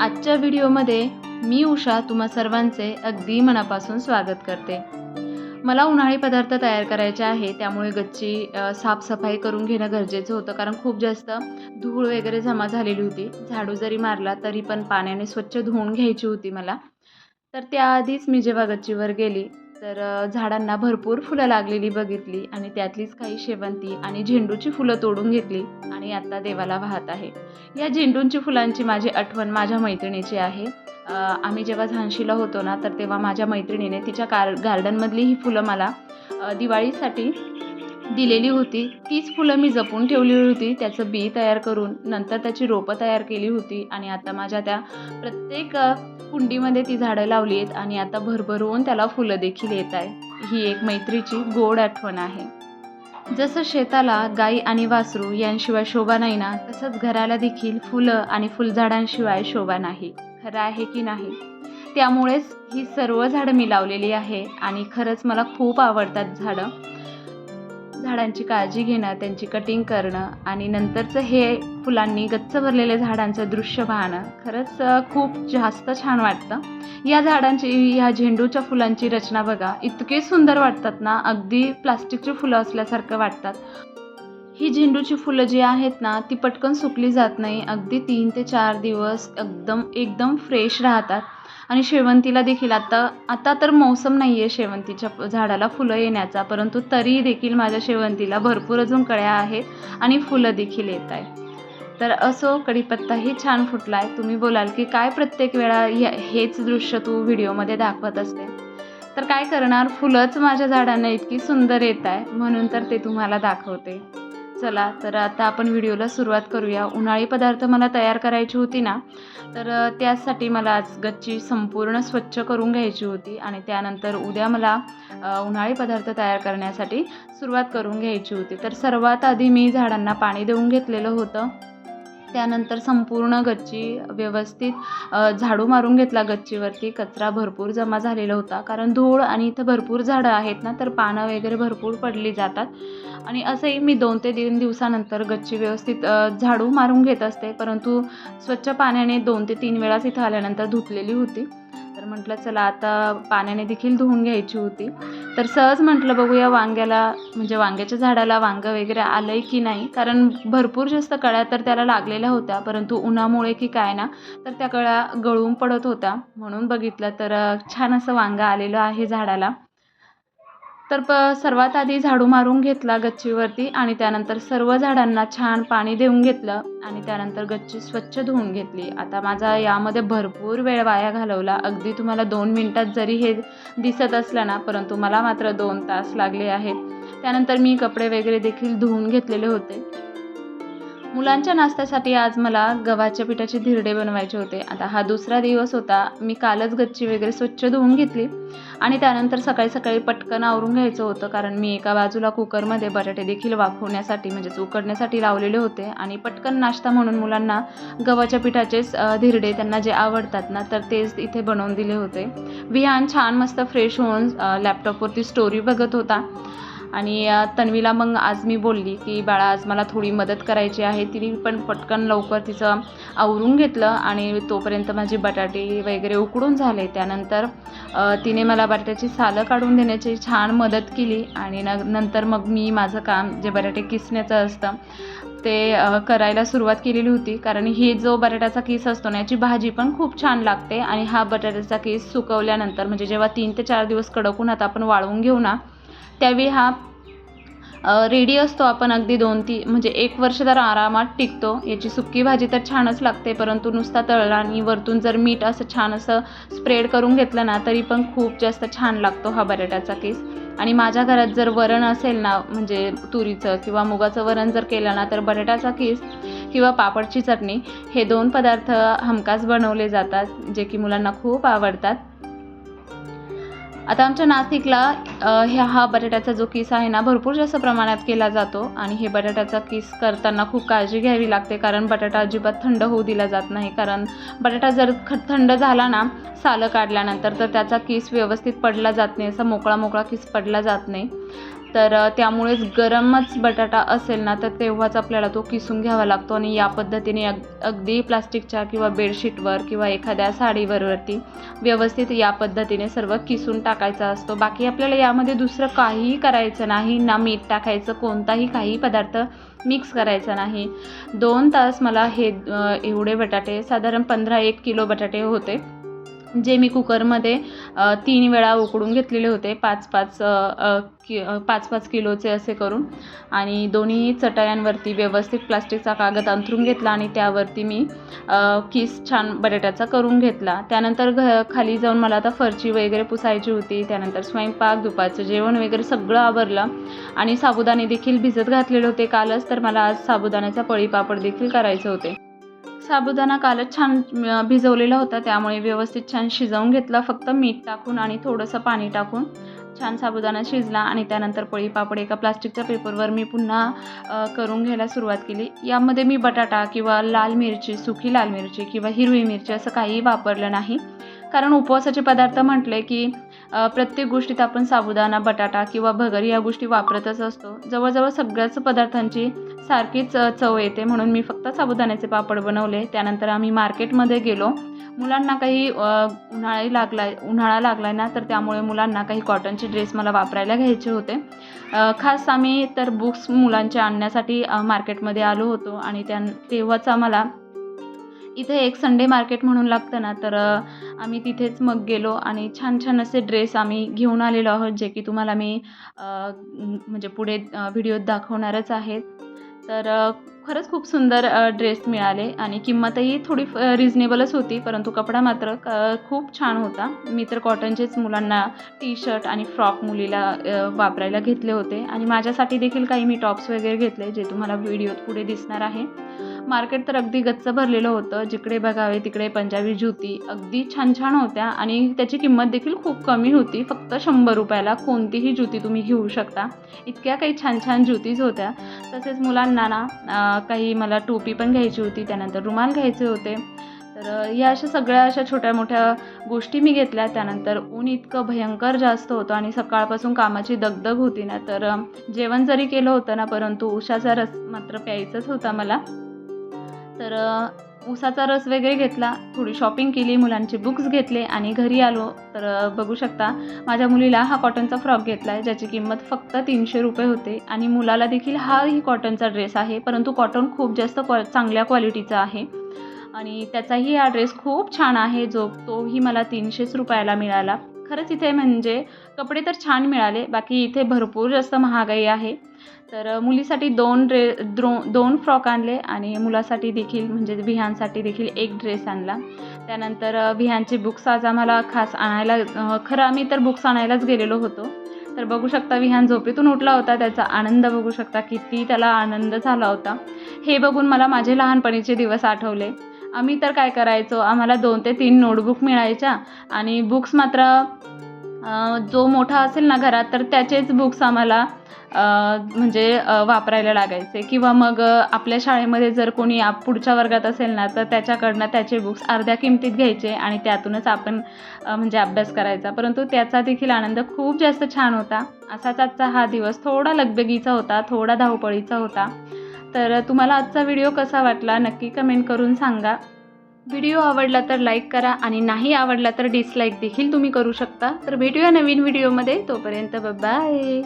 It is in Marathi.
आजच्या व्हिडिओमध्ये मी उषा तुम्हा सर्वांचे अगदी मनापासून स्वागत करते. मला उन्हाळी पदार्थ तयार करायचे आहे त्यामुळे गच्ची साफसफाई करून घेणं गरजेचं होतं कारण खूप जास्त धूळ वगैरे जमा झालेली होती. झाडू जरी मारला तरी पण पाण्याने स्वच्छ धुवून घ्यायची होती मला. तर त्याआधीच मी जेव्हा गच्चीवर गेली तर झाडांना भरपूर फुलं लागलेली बघितली आणि त्यातलीच काही शेवंती आणि झेंडूची फुलं तोडून घेतली आणि आता देवाला वाहत आहे. या झेंडूंची फुलांची माझी आठवण माझ्या मैत्रिणीची आहे. आम्ही जेव्हा झांशीला होतो ना तर तेव्हा माझ्या मैत्रिणीने तिच्या कार गार्डनमधली ही फुलं मला दिवाळीसाठी दिलेली होती. तीच फुलं मी जपून ठेवली होती. त्याचं बी तयार करून नंतर त्याची रोपं तयार केली होती. आणि आता माझ्या त्या प्रत्येक कुंडीमध्ये ती झाडं लावली आहेत आणि आता भरभरून त्याला फुलं देखील येत आहे. ही एक मैत्रीची गोड आठवण आहे. जसं शेताला गाई आणि वासरू यांशिवाय शोभा नाही ना तसंच घराला देखील फुलं आणि फुलझाडांशिवाय शोभा नाही. खरं आहे की नाही? त्यामुळेच ही सर्व झाडं मी लावलेली आहे आणि खरंच मला खूप आवडतात झाडं. झाडांची काळजी घेणं त्यांची कटिंग करणं आणि नंतरचं हे फुलांनी गच्च भरलेल्या झाडांचं दृश्य पाहणं खरंच खूप जास्त छान वाटतं. या झाडांची ह्या झेंडूच्या फुलांची रचना बघा इतके सुंदर वाटतात ना अगदी प्लास्टिकची फुलं असल्यासारखं वाटतात. ही झेंडूची फुलं जी आहेत ना ती पटकन सुकली जात नाही अगदी तीन ते चार दिवस एकदम एकदम फ्रेश राहतात. आणि शेवंतीला देखील. आता आता तर मौसम नाही आहे शेवंतीच्या झाडाला फुलं येण्याचा परंतु तरी देखील माझ्या शेवंतीला भरपूर अजून कळ्या आहेत आणि फुलं देखील येत आहे तर असो कढीपत्ताही छान फुटला आहे तुम्ही बोलाल की काय प्रत्येक वेळा हेच दृश्य तू व्हिडिओमध्ये दाखवत असते? तर काय करणार? फुलंच माझ्या झाडांना इतकी सुंदर येत आहे म्हणून तर ते तुम्हाला दाखवते. चला तर आता आपण व्हिडिओला सुरुवात करूया. उन्हाळी पदार्थ मला तयार करायची होती ना तर त्यासाठी मला आज गच्ची संपूर्ण स्वच्छ करून घ्यायची होती आणि त्यानंतर उद्या मला उन्हाळी पदार्थ तयार करण्यासाठी सुरुवात करून घ्यायची होती. तर सर्वात आधी मी झाडांना पाणी देऊन घेतलेलं होतं. त्यानंतर संपूर्ण गच्ची व्यवस्थित झाडू मारून घेतला गच्चीवरती. कचरा भरपूर जमा झालेला होता. कारण धूळ आणि इथं भरपूर झाडं आहेत ना तर पानं वगैरे भरपूर पडली जातात. आणि असंही मी दोन ते तीन दिवसानंतर गच्ची व्यवस्थित झाडू मारून घेत असते. परंतु स्वच्छ पाण्याने दोन ते तीन वेळाच इथं आल्यानंतर धुतलेली होती. तर म्हटलं चला आता पाण्याने देखील धुवून घ्यायची होती. तर सहज म्हटलं बघूया वांग्याला म्हणजे वांग्याच्या झाडाला वांगं वगैरे आलं आहे की नाही? कारण भरपूर जास्त कळ्या तर त्याला लागलेल्या होत्या परंतु उन्हामुळे की काय ना तर त्या कळ्या गळून पडत होत्या. म्हणून बघितलं तर छान असं वांगं आलेलं आहे झाडाला. तर प सर्वात आधी झाडू मारून घेतला गच्चीवरती आणि त्यानंतर सर्व झाडांना छान पाणी देऊन घेतलं आणि त्यानंतर गच्ची स्वच्छ धुवून घेतली. आता माझा यामध्ये भरपूर वेळ वाया घालवला. अगदी तुम्हाला दोन मिनटात जरी हे दिसत असलं ना परंतु मला मात्र दोन तास लागले आहेत. त्यानंतर मी कपडे वगैरे देखील धुवून घेतलेले होते. मुलांच्या नाश्त्यासाठी आज मला गव्हाच्या पिठाचे धिरडे बनवायचे होते. आता हा दुसरा दिवस होता. मी कालच गच्ची वगैरे स्वच्छ धुवून घेतली. आणि त्यानंतर सकाळी सकाळी पटकन आवरून घ्यायचं होतं. कारण मी एका बाजूला कुकरमध्ये बटाटे देखील वाफवण्यासाठी म्हणजेच उकडण्यासाठी लावलेले होते. आणि पटकन नाश्ता म्हणून मुलांना गव्हाच्या पिठाचेच धिरडे त्यांना जे आवडतात ना तर तेच इथे बनवून दिले होते. विहान छान मस्त फ्रेश होऊन लॅपटॉपवरती स्टोरी बघत होता. आणि तन्वीला मग आज मी बोलली की बाळा आज मला थोडी मदत करायची आहे. तिने पण पटकन लवकर तिचं आवरून घेतलं आणि तोपर्यंत माझी बटाटे वगैरे उकडून झाले. त्यानंतर तिने मला बटाट्याची सालं काढून देण्याची छान मदत केली आणि न नंतर मग मी माझं काम जे बटाटे किसण्याचं असतं ते करायला सुरुवात केलेली होती. कारण हे जो बटाट्याचा केस असतो ना याची भाजी पण खूप छान लागते आणि हा बटाट्याचा केस सुकवल्यानंतर म्हणजे जेव्हा तीन ते चार दिवस कडकून आता आपण वाळवून घेऊ ना त्यावेळी हा रेडी असतो आपण अगदी दोन ती म्हणजे एक वर्ष तर आरामात टिकतो. याची सुक्की भाजी तर छानच लागते परंतु नुसता तळला आणि वरतून जर मीठ असं छान असं स्प्रेड करून घेतलं ना तरी पण खूप जास्त छान लागतो हा बटाट्याचा केस. आणि माझ्या घरात जर वरण असेल ना म्हणजे तुरीचं किंवा मुगाचं वरण जर केलं ना तर बटाट्याचा केस किंवा पापडची चटणी हे दोन पदार्थ हमखास बनवले जातात जे की मुलांना खूप आवडतात. आता आमच्या नाशिकला ह्या हा बटाट्याचा जो किस आहे ना भरपूर जास्त प्रमाणात केला जातो आणि हे बटाट्याचा किस करताना खूप काळजी घ्यावी लागते कारण बटाटा अजिबात थंड होऊ दिला जात नाही. कारण बटाटा जर ख थंड झाला ना सालं काढल्यानंतर तर त्याचा किस व्यवस्थित पडला जात नाही. असा मोकळा मोकळा किस पडला जात नाही. तर त्यामुळेच गरमच बटाटा असेल ना तर तेव्हाच आपल्याला तो किसून घ्यावा लागतो आणि या पद्धतीने अग अगदी प्लास्टिकच्या किंवा बेडशीटवर किंवा एखाद्या साडीवरवरती व्यवस्थित या पद्धतीने सर्व किसून टाकायचा असतो. बाकी आपल्याला यामध्ये दुसरं काहीही करायचं नाही ना मीठ टाकायचं कोणताही काही पदार्थ मिक्स करायचा नाही. दोन तास मला हे एवढे बटाटे साधारण पंधरा एक किलो बटाटे होते. जे मी कुकरमध्ये तीन वेळा उकडून घेतलेले होते. पाच पाच कि पाच पाच किलोचे असे करून. आणि दोन्ही चटयांवरती व्यवस्थित प्लास्टिकचा कागद अंथरून घेतला आणि त्यावरती मी किस छान बटाट्याचा करून घेतला. त्यानंतर घ खाली जाऊन मला आता फरची वगैरे पुसायची होती. त्यानंतर स्वयंपाक दुपारचं जेवण वगैरे सगळं आवरलं. आणि साबुदाणे देखील भिजत घातलेले होते कालच. तर मला आज साबुदाण्याचा पळीपापड देखील करायचे होते. साबुदाणा कालच छान भिजवलेला होता. त्यामुळे व्यवस्थित छान शिजवून घेतला. फक्त मीठ टाकून आणि थोडंसं पाणी टाकून छान साबुदाणा शिजला आणि त्यानंतर पळी पापड एका प्लास्टिकच्या पेपरवर मी पुन्हा करून घ्यायला सुरुवात केली. यामध्ये मी बटाटा किंवा लाल मिरची सुकी लाल मिरची किंवा हिरवी मिरची असं काहीही वापरलं नाही. कारण उपवासाचे पदार्थ म्हटले की प्रत्येक गोष्टीत आपण साबुदाणा बटाटा किंवा भगर या गोष्टी वापरतच असतो. जवळजवळ सगळ्याच पदार्थांची सारखीच चव येते. म्हणून मी फक्त साबुदाण्याचे पापड बनवले. त्यानंतर आम्ही मार्केटमध्ये गेलो. मुलांना काही उन्हाळाही लागला उन्हाळा लागला ना तर त्यामुळे मुलांना काही कॉटनचे ड्रेस मला वापरायला घ्यायचे होते. खास आम्ही तर बुक्स मुलांच्या आणण्यासाठी मार्केटमध्ये आलो होतो आणि त्या तेव्हाच आम्हाला इथे एक संडे मार्केट म्हणून लागतं ना तर आम्ही तिथेच मग गेलो आणि छान छान असे ड्रेस आम्ही घेऊन आलेलो आहोत जे की तुम्हाला मी म्हणजे पुढे व्हिडिओत दाखवणारच आहेत. तर खरंच खूप सुंदर ड्रेस मिळाले आणि किंमतही थोडी रिजनेबलच होती परंतु कपडा मात्र खूप छान होता. मी तर कॉटनचेच मुलांना टी शर्ट आणि फ्रॉक मुलीला वापरायला घेतले होते. आणि माझ्यासाठी देखील काही मी टॉप्स वगैरे घेतले जे तुम्हाला व्हिडिओत पुढे दिसणार आहे. मार्केट तर अगदी गच्च भरलेलं होतं. जिकडे बघावे तिकडे पंजाबी ज्युती. अगदी छान छान होत्या आणि त्याची किंमत देखील खूप कमी होती. फक्त शंभर रुपयाला कोणतीही ज्युती तुम्ही घेऊ शकता. इतक्या काही छान छान ज्युतीज होत्या. तसेच मुलांना ना काही मला टोपी पण घ्यायची होती. त्यानंतर रुमाल घ्यायचे होते. तर या अशा सगळ्या अशा छोट्या मोठ्या गोष्टी मी घेतल्या. त्यानंतर ऊन इतकं भयंकर जास्त होतं आणि सकाळपासून कामाची दगदग होती ना. तर जेवण जरी केलं होतं ना परंतु उशाचा रस मात्र प्यायचाच होता मला. तर उसाचा ऊसाचा रस वगैरे घेतला. थोडी शॉपिंग केली मुलांचे बुक्स घेतले आणि घरी आलो. तर बघू शकता माझ्या मुलीला हा कॉटनचा फ्रॉक घेतला आहे ज्याची किंमत फक्त तीनशे रुपये होते. आणि मुलाला देखील हाही कॉटनचा ड्रेस आहे परंतु कॉटन खूप जास्त क्वा चांगल्या क्वालिटीचा आहे. आणि त्याचाही हा ड्रेस खूप छान आहे जो तोही मला तीनशेच रुपयाला मिळाला. खरंच इथे म्हणजे कपडे तर छान मिळाले बाकी इथे भरपूर जास्त महागाई आहे. तर मुलीसाठी दोन ड्रे द्रो दोन फ्रॉक आणले आणि मुलासाठी देखील म्हणजे विहानसाठी देखील एक ड्रेस आणला. त्यानंतर अ, बुक्स आज आम्हाला खास आणायला खरं आम्ही तर बुक्स आणायलाच गेलेलो होतो. तर बघू शकता विहान झोपेतून उठला होता त्याचा आनंद बघू शकता किती त्याला आनंद झाला होता. हे बघून मला माझे लहानपणीचे दिवस आठवले. आम्ही तर काय करायचो आम्हाला दोन ते तीन नोटबुक मिळायच्या आणि बुक्स मात्र जो मोठा असेल ना घरात तर त्याचेच बुक्स आम्हाला म्हणजे वापरायला लागायचे. किंवा मग आपल्या शाळेमध्ये जर कोणी आप पुढच्या वर्गात असेल ना तर त्याच्याकडनं त्याचे बुक्स अर्ध्या किमतीत घ्यायचे आणि त्यातूनच आपण म्हणजे अभ्यास करायचा. परंतु त्याचा देखील आनंद खूप जास्त छान होता. असाच आजचा हा दिवस थोडा लगबगीचा होता थोडा धावपळीचा होता. तर तुम्हाला आजचा व्हिडिओ कसा वाटला नक्की कमेंट करून सांगा. व्हिडिओ आवडला तर लाईक करा आणि नाही आवडला तर डिसलाईक देखील तुम्ही करू शकता. तर भेटूया नवीन व्हिडिओमध्ये. तोपर्यंत बाय.